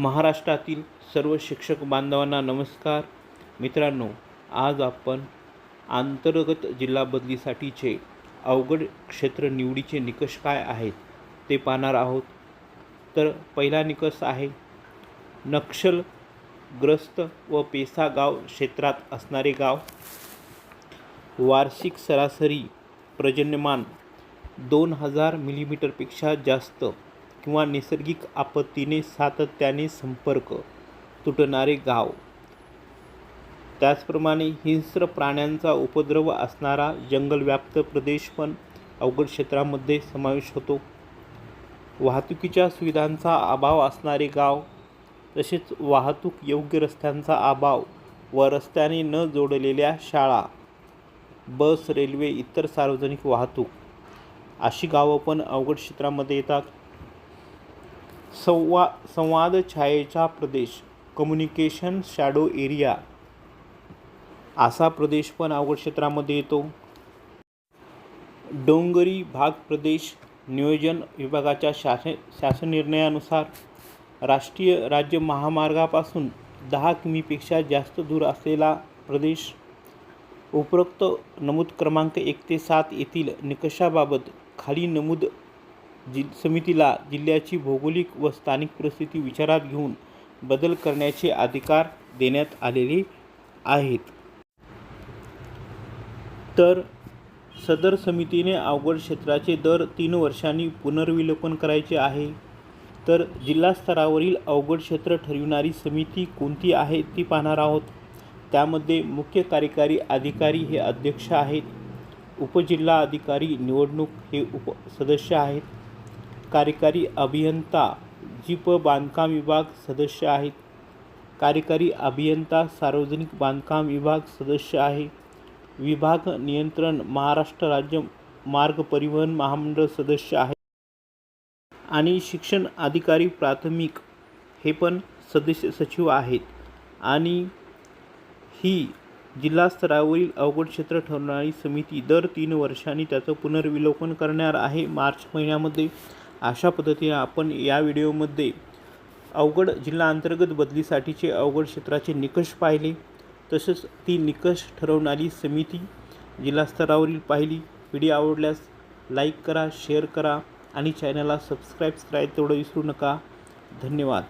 महाराष्ट्रातील सर्व शिक्षक बांधवांना नमस्कार. मित्रांनो आज आपण अंतर्गत जिल्हा बदलीसाठीचे अवघड क्षेत्र निवडीचे निकष काय आहेत ते पाहणार आहोत. तर पहिला निकष आहे नक्षलग्रस्त व पेसा गाव क्षेत्रात असणारे गाव. वार्षिक सरासरी पर्जन्यमान दोन हजार मिलीमीटरपेक्षा जास्त किंवा नैसर्गिक आपत्तीने सातत्याने संपर्क तुटणारे गाव. त्याचप्रमाणे हिंस्र प्राण्यांचा उपद्रव असणारा जंगलव्याप्त प्रदेश पण अवघड क्षेत्रामध्ये समावेश होतो. वाहतुकीच्या सुविधांचा अभाव असणारे गाव तसेच वाहतूक योग्य रस्त्यांचा अभाव व रस्त्याने न जोडलेल्या शाळा बस रेल्वे इतर सार्वजनिक वाहतूक अशी गावं पण अवघड क्षेत्रामध्ये येतात. संवा संवाद छायेचा प्रदेश कम्युनिकेशन शॅडो एरिया असा प्रदेश पण अवघड क्षेत्रामध्ये येतो. डोंगरी भाग प्रदेश नियोजन विभागाच्या शासन शासन निर्णयानुसार राष्ट्रीय राज्य महामार्गापासून दहा किमीपेक्षा जास्त दूर असलेला प्रदेश उपरोक्त नमूद क्रमांक एक ते सात येथील निकषाबाबत खाली नमूद जि समितीला जिल्ह्याची भौगोलिक व स्थानिक परिस्थिती विचारात घेऊन बदल करण्याचे अधिकार देण्यात आलेले आहेत. तर सदर समितीने अवघड क्षेत्राचे दर तीन वर्षांनी पुनर्विलोकन करायचे आहे. तर जिल्हा स्तरावरील अवघड क्षेत्र ठरविणारी समिती कोणती आहे ती पाहणार आहोत. त्यामध्ये मुख्य कार्यकारी अधिकारी हे अध्यक्ष आहेत. उपजिल्हा अधिकारी निवडणूक हे उप सदस्य आहेत. कार्यकारी अभियंता जीप बांधकाम विभाग सदस्य आहेत. कार्यकारी अभियंता सार्वजनिक बांधकाम विभाग सदस्य आहे. विभाग नियंत्रण महाराष्ट्र राज्य मार्ग परिवहन महामंडळ सदस्य आहे. आणि शिक्षण अधिकारी प्राथमिक हे पण सदस्य सचिव आहेत. आणि ही जिल्हा स्तरावरील अवघड क्षेत्र ठरवणारी समिती दर तीन वर्षांनी त्याचं पुनर्विलोकन करणार आहे. मार्च महिन्यामध्ये अशा पद्धतीने आपण या व्हिडिओमध्ये अवघड जिल्हा अंतर्गत बदलीसाठीचे अवघड क्षेत्राचे निकष पाहिले. तसेच ती निकष ठरवणारी समिती जिल्हास्तरावरील पाहिली. व्हिडिओ आवडल्यास लाईक करा शेअर करा आणि चॅनलला सबस्क्राईब करायला तेवढं विसरू नका. धन्यवाद.